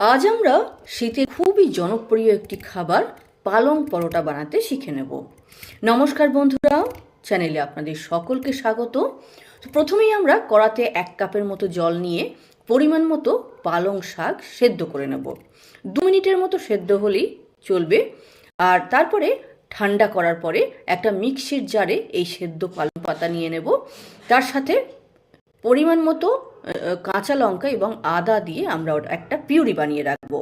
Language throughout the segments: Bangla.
আজ আমরা শীতে খুবই জনপ্রিয় একটি খাবার পালং পরোটা বানাতে শিখে নেব। নমস্কার বন্ধুরা, চ্যানেলে আপনাদের সকলকে স্বাগত। প্রথমেই আমরা কড়াতে এক কাপের মতো জল নিয়ে পরিমাণ মতো পালং শাক সেদ্ধ করে নেব। দু মিনিটের মতো সেদ্ধ হলেই চলবে। আর তারপরে ঠান্ডা করার পরে একটা মিক্সির জারে এই সেদ্ধ পালং পাতা নিয়ে নেব। তার সাথে পরিমাণ মতো কাঁচা লঙ্কা এবং আদা দিয়ে আমরা একটা পিউরি বানিয়ে রাখব।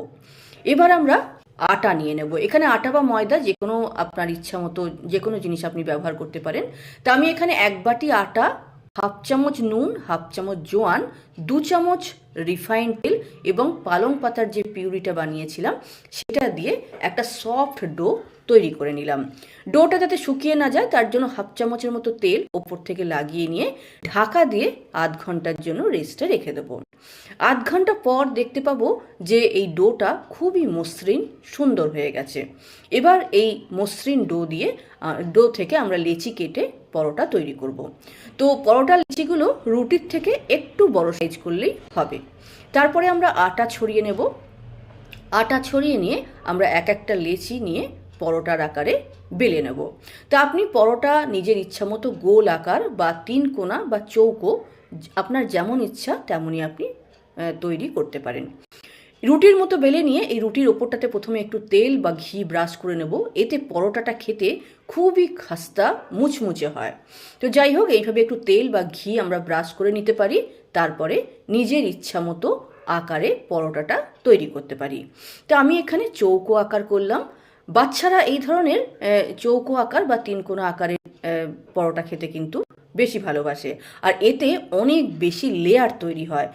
এবার আমরা আটা নিয়ে নেব। এখানে আটা বা ময়দা যে কোনো আপনার ইচ্ছা মতো যে কোনো জিনিস আপনি ব্যবহার করতে পারেন। তা আমি এখানে এক বাটি আটা, হাফ চামচ নুন, হাফ চামচ জোয়ান, দু চামচ রিফাইন্ড তেল এবং পালং পাতার যে পিউরিটা বানিয়েছিলাম, সেটা দিয়ে একটা সফট ডো তৈরি করে নিলাম। ডোটা যাতে শুকিয়ে না যায়, তার জন্য হাফ চামচের মতো তেল ওপর থেকে লাগিয়ে নিয়ে ঢাকা দিয়ে আধ ঘণ্টার জন্য রেস্টে রেখে দেবো। আধ ঘণ্টা পর দেখতে পাবো যে এই ডোটা খুবই মসৃণ, সুন্দর হয়ে গেছে। এবার এই মসৃণ ডো দিয়ে ডো থেকে আমরা লেচি কেটে পরোটা তৈরি করব। তো পরোটা লেচিগুলো রুটির থেকে একটু বড় সাইজ করলেই হবে। তারপরে আমরা আটা ছড়িয়ে নেব। আটা ছড়িয়ে নিয়ে আমরা এক একটা লেচি নিয়ে পরোটার আকারে বেলে নেব। তা আপনি পরোটা নিজের ইচ্ছা মতো গোল আকার বা তিন কোনা বা চৌকো, আপনার যেমন ইচ্ছা তেমনই আপনি তৈরি করতে পারেন। রুটির মতো বেলে নিয়ে এই রুটির ওপরটাতে প্রথমে একটু তেল বা ঘি ব্রাশ করে নেব। এতে পরোটাটা খেতে খুবই খাস্তা, মুচমুচে হয়। তো যাই হোক, এইভাবে একটু তেল বা ঘি আমরা ব্রাশ করে নিতে পারি। তারপরে নিজের ইচ্ছা মতো আকারে পরোটাটা তৈরি করতে পারি। তো আমি এখানে চৌকো আকার করলাম। বাচ্চারা এই ধরনের চৌকো আকার বা তিন কোনা আকারের পরোটা খেতে কিন্তু বেশি ভালোবাসে। আর এতে অনেক বেশি লেয়ার তৈরি হয়।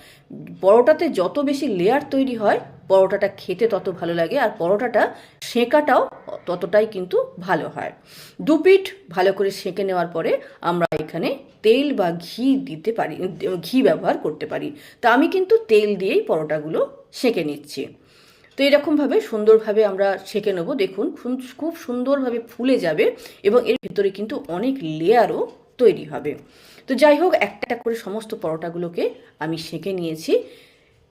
পরোটাতে যত বেশি লেয়ার তৈরি হয়, পরোটাটা খেতে তত ভালো লাগে আর পরোটাটা সেঁকাটাও ততটাই কিন্তু ভালো হয়। দু পিঠ ভালো করে সেঁকে নেওয়ার পরে আমরা এখানে তেল বা ঘি দিতে পারি, ঘি ব্যবহার করতে পারি। তা আমি কিন্তু তেল দিয়েই পরোটাগুলো সেঁকে নিচ্ছি। তো এরকমভাবে সুন্দরভাবে আমরা সেঁকে নেব। দেখুন খুব- সুন্দরভাবে ফুলে যাবে এবং এর ভিতরে কিন্তু অনেক লেয়ারও তৈরি হবে। তো যাই হোক, একটা একটা করে সমস্ত পরোটাগুলোকে আমি সেঁকে নিয়েছি।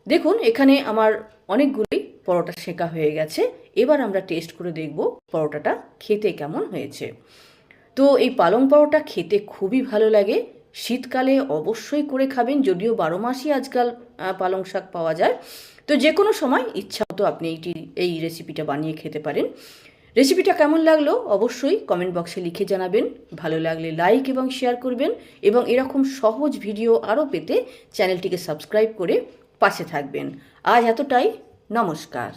দেখুন, এখানে আমার অনেকগুলোই পরোটা সেঁকা হয়ে গেছে। এবার আমরা টেস্ট করে দেখব পরোটাটা খেতে কেমন হয়েছে। তো এই পালং পরোটা খেতে খুবই ভালো লাগে। শীতকালে অবশ্যই করে খাবেন, যদিও বারো মাসই আজকাল পালং শাক পাওয়া যায়। তো যে কোনো সময় ইচ্ছা মতো আপনি এইটি এই রেসিপিটা বানিয়ে খেতে পারেন। রেসিপিটা কেমন লাগল অবশ্যই কমেন্ট বক্সে লিখে জানাবেন। ভালো লাগলে লাইক এবং শেয়ার করবেন এবং এরকম সহজ ভিডিও আরও পেতে চ্যানেলটিকে সাবস্ক্রাইব করে পাশে থাকবেন। আজ এতটাই, নমস্কার।